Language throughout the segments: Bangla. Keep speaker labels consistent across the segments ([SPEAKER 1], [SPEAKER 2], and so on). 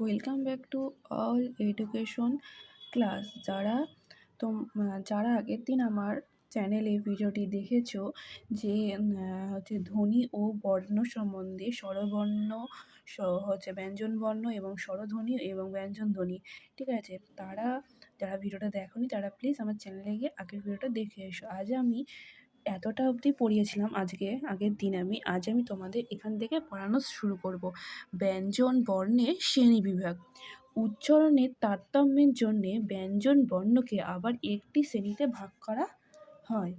[SPEAKER 1] Welcome back to all education class যারা তোম, যারা আগের দিন আমার চ্যানেলে ভিডিওটি দেখেছ, যে হচ্ছে ধ্বনি ও বর্ণ সম্বন্ধে স্বরবর্ণ হচ্ছে ব্যঞ্জনবর্ণ এবং স্বরধ্বনি এবং ব্যঞ্জনধ্বনি ঠিক আছে? তারা, যারা ভিডিওটা দেখোনি, তারা প্লিজ আমার চ্যানেলে গিয়ে আগের ভিডিওটা দেখে এসো। আজ আমি এতটা অবধি পড়িয়েছিলাম আজকে, আগের দিন আমি, আজ আমি তোমাদের এখান থেকে পড়ানো শুরু করব। ব্যঞ্জন বর্ণের শ্রেণীবিভাগ উচ্চারণের তারতম্যের জন্যে ব্যঞ্জন বর্ণকে আবার একটি শ্রেণীতে ভাগ করা হয়।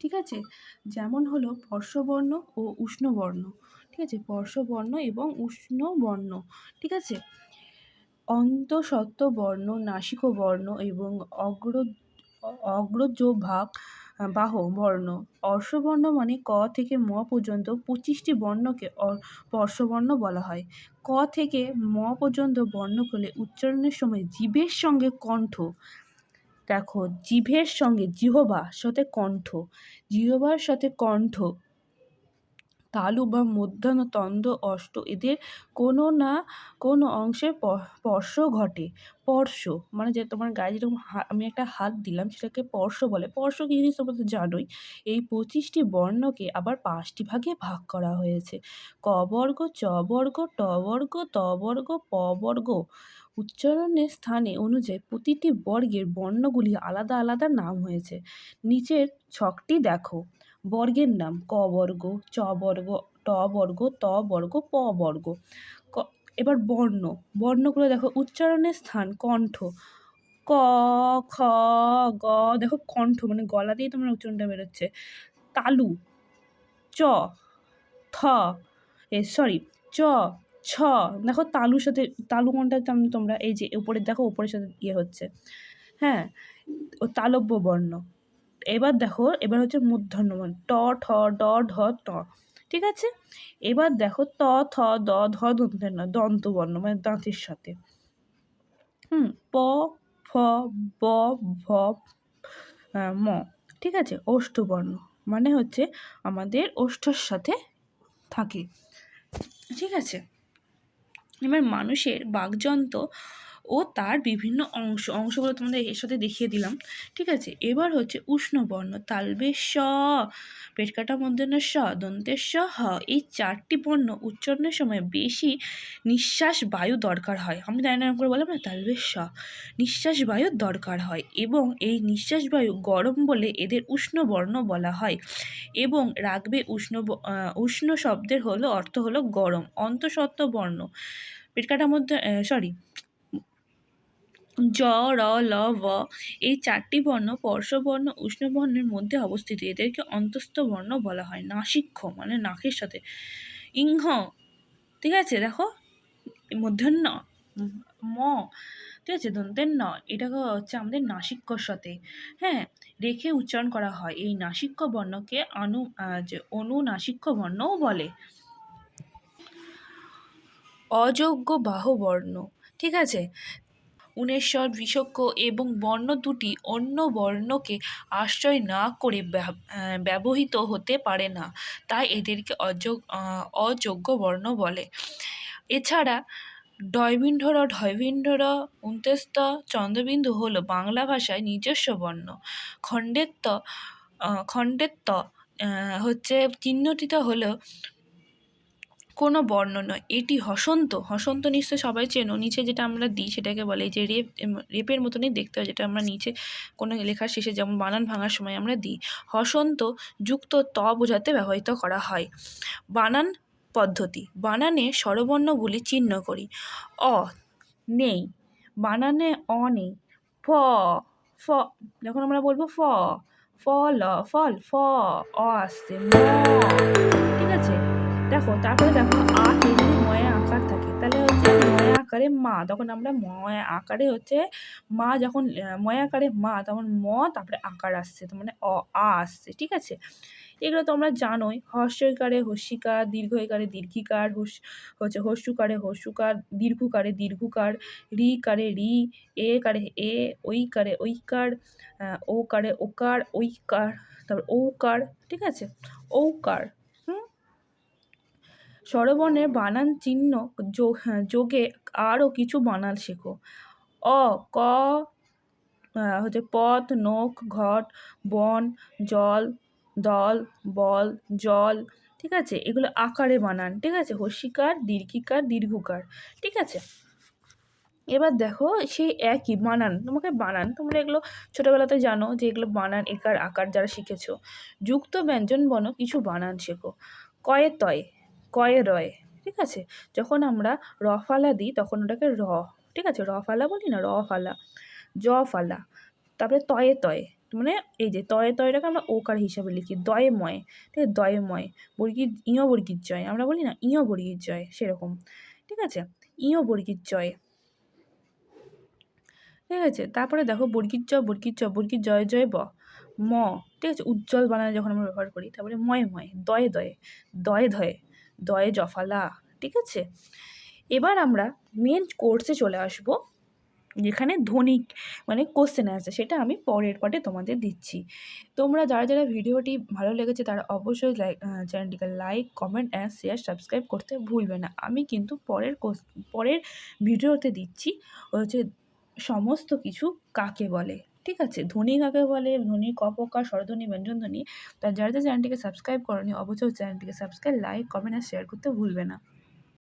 [SPEAKER 1] ঠিক আছে? যেমন হলো বর্ষবর্ণ ও উষ্ণবর্ণ। ঠিক আছে? বর্ষবর্ণ এবং উষ্ণবর্ণ। ঠিক আছে? অন্তঃসত্ত্ব বর্ণ নাসিক বর্ণ এবং অগ্র অগ্রজ ভাগ বাহ, বর্ণ। অর্শবর্ণ মানে ক থেকে ম পর্যন্ত পঁচিশটি বর্ণকে অর্শবর্ণ বলা হয়। ক থেকে ম পর্যন্ত বর্ণ বর্ণগুলি উচ্চারণের সময় জীবের সঙ্গে কণ্ঠ। দেখো জিভের সঙ্গে জিহবার সাথে কণ্ঠ। জিহবার সাথে কণ্ঠ। তালু বা মধ্যাহ্ন তন্দ্র অষ্ট এদের কোনো না কোনো অংশে স্পর্শ ঘটে। স্পর্শ মানে যে তোমার গায়ে যেরকম আমি একটা হাত দিলাম সেটাকে স্পর্শ বলে। স্পর্শ কী জিনিস তোমরা তো জানোই। এই পঁচিশটি বর্ণকে আবার পাঁচটি ভাগে ভাগ করা হয়েছে। ক বর্গ, চ বর্গ, ট বর্গ, ত বর্গ, প বর্গ। উচ্চারণের স্থানে অনুযায়ী প্রতিটি বর্গের বর্ণগুলি আলাদা আলাদা নাম হয়েছে। নিচের ছকটি দেখো। বর্গের নাম ক বর্গ, চ বর্গ, ট বর্গ, ত বর্গ, প বর্গ। ক, এবার বর্ণ। বর্ণগুলো দেখো, উচ্চারণের স্থান, কণ্ঠ। ক, খ, গ, দেখো, কণ্ঠ মানে গলা দিয়েই তোমার উচ্চারণটা বেরোচ্ছে। তালু, চ, থ, এ সরি চ, ছ, দেখো, তালুর সাথে, তালু কোনটা তোমরা? এই যে উপরে দেখো, উপরের সাথে ইয়ে হচ্ছে। হ্যাঁ ও তালব্য বর্ণ। এবার দেখো, এবার হচ্ছে মূর্ধন্য ট, ঠ, ড, ঢ, ট। ঠিক আছে? এবার দেখো, ত, থ, দ, ধ দন্তের না, দন্তবর্ণ মানে দাঁতের সাথে। হুম, প, ফ, ব, ভ ম। ঠিক আছে? ওষ্ঠবর্ণ মানে হচ্ছে আমাদের ওষ্ঠর সাথে থাকে। ঠিক আছে? এবার মানুষের বাকযন্ত্র ও তার বিভিন্ন অংশ, অংশগুলো তোমাদের এর সাথে দেখিয়ে দিলাম। ঠিক আছে? এবার হচ্ছে উষ্ণবর্ণ তালবে স পেট কাটা মধ্যে স দন্তের স, হ। এই চারটি বর্ণ উচ্চারণের সময় বেশি নিঃশ্বাস বায়ু দরকার হয়। আমি তাই না করে বললাম না তালবে স। নিঃশ্বাস বায়ুর দরকার হয় এবং এই নিঃশ্বাস বায়ু গরম বলে এদের উষ্ণ বর্ণ বলা হয় এবং রাখবে উষ্ণ উষ্ণ শব্দের হলো অর্থ হলো গরম অন্তঃসত্ত্ব বর্ণ পেট কাটার মধ্যে সরি জ, র, ল, ব এই চারটি বর্ণ পর্শবর্ণ, উষ্ণবর্ণের মধ্যে অবস্থিত। এদেরকে অন্তস্থ বর্ণ বলা হয়। নাসিক্ষ মানে নাকের সাথে। ইংহ, ঠিক আছে, দেখো? মধ্যাহ্ন ম, ঠিক আছে দন্তের ন এটা হচ্ছে আমাদের নাসিক্যর সাথে। হ্যাঁ রেখে উচ্চারণ করা হয়। এই নাসিক্য বর্ণকে অনু যে অনুনাসিক্য বর্ণও বলে। অযোগ্য বাহুবর্ণ, ঠিক আছে? উনেশ্বর বিশক্য এবং বর্ণ দুটি অন্য বর্ণকে আশ্রয় না করে ব্যবহৃত হতে পারে না। তাই এদেরকে অযোগ অযোগ্য বর্ণ বলে। এছাড়া ডয়বিন্ধ্র ঢয়বিন্ধ্র উন্তেস্ত চন্দ্রবিন্দু হলো বাংলা ভাষায় নিজস্ব বর্ণ। খণ্ডেত্ব খণ্ডেত্ব হচ্ছে চিহ্নটিত হলো কোনো বর্ণ নয়। এটি হসন্ত। হসন্ত নিশ্চয় সবাই চেনো। নিচে যেটা আমরা দিই সেটাকে বলে যে রেপ রেপের মতনই দেখতে হয়, যেটা আমরা নিচে কোনো লেখার শেষে যেমন বানান ভাঙার সময় আমরা দিই। হসন্ত যুক্ত ত বোঝাতে ব্যবহৃত করা হয়। বানান পদ্ধতি। বানানে স্বরবর্ণগুলি চিহ্ন করি। অ নেই। বানানে অ নেই। ফ ফ, যখন আমরা বলব ফ ফল ফল, ফ, অ আসছে। ঠিক আছে? দেখো, তারপরে দেখো, আ, তে যদি ময়া আকার থাকে, তাহলে হচ্ছে ময়া আকারে মা, তখন আমরা ময়া আকারে হচ্ছে মা যখন ময়া আকারে মা, তখন ম, তারপরে আকার আসছে, তার মানে অ, আ আসছে, ঠিক আছে? এগুলো তো আমরা জানোই হর্ষইকারে হস্যিকার দীর্ঘইকারে দীর্ঘিকার হুস হচ্ছে হস্যুকারে হস্যুকার দীর্ঘকারে দীর্ঘকার রি কারে রি এ কারে এ ওই কারে ঐকার ও কারে ওকার, ঐকার, তারপর ঔকার ঠিক আছে? ঔকার স্বরবর্ণের বানান চিহ্ন হ্যাঁ যোগে আরও কিছু বানান শেখো। অ, ক হচ্ছে পথ, নখ, ঘট, বন, জল, দল, বল, জল, ঠিক আছে? এগুলো আকারে বানান, ঠিক আছে? হস্যিকার দীর্ঘিকার, দীর্ঘকার, ঠিক আছে? এবার দেখো সেই একই বানান, তোমাকে বানান। তোমরা এগুলো ছোটোবেলাতে জানো যে এগুলো বানান, একার আকার যারা শিখেছো। যুক্ত ব্যঞ্জন বর্ণ কিছু বানান শেখো। কয়ে তয় কয়ে রয়, ঠিক আছে? যখন আমরা র ফালা দিই, তখন ওটাকে র, ঠিক আছে? র ফালা বলি না, র ফালা। জ ফালা, তারপরে তয়ে তয়ে মানে এই যে তয়ে তয়টাকে আমরা ওকার হিসাবে লিখি, দয়ে ময়, ঠিক আছে? দয়ে ময় বর্গীর ইয় বর্গীর জয়, আমরা বলি না ইয় বর্গীর জয়, সেরকম, ঠিক আছে? ইয় বর্গীর জয়, ঠিক আছে? তারপরে দেখো বর্গীর চ বর্গীর চ বর্গীর জয় জয় ব, ম, ঠিক আছে? উজ্জ্বল বানানে যখন আমরা ব্যবহার করি, তারপরে ময়ে ময়ে, দয়ে দয়ে দয়ে ধয়ে দয়ে জফালা, ঠিক আছে? এবার আমরা মেন কোর্সে চলে আসব, যেখানে ধ্বনি মানে কোশ্চেন আছে, সেটা আমি পরের পার্টে তোমাদের দিচ্ছি। তোমরা যারা যারা ভিডিওটি ভালো লেগেছে, তারা অবশ্যই লাইক চ্যানেলটিকে like comment and share subscribe করতে ভুলবে না। আমি কিন্তু পরের পরের ভিডিওতে দিচ্ছি হচ্ছে সমস্ত কিছু কাকে বলে। ঠিক আছে? ধ্বনি কাকে বলে? ধ্বনি ক প্রকার স্বরধ্বনি ব্যঞ্জনধ্বনি তা যারা যারা চ্যানেলটিকে সাবস্ক্রাইব করনি, অবশ্যই চ্যানেলটিকে সাবস্ক্রাইব লাইক কমেন্ট আর শেয়ার করতে ভুলবে না।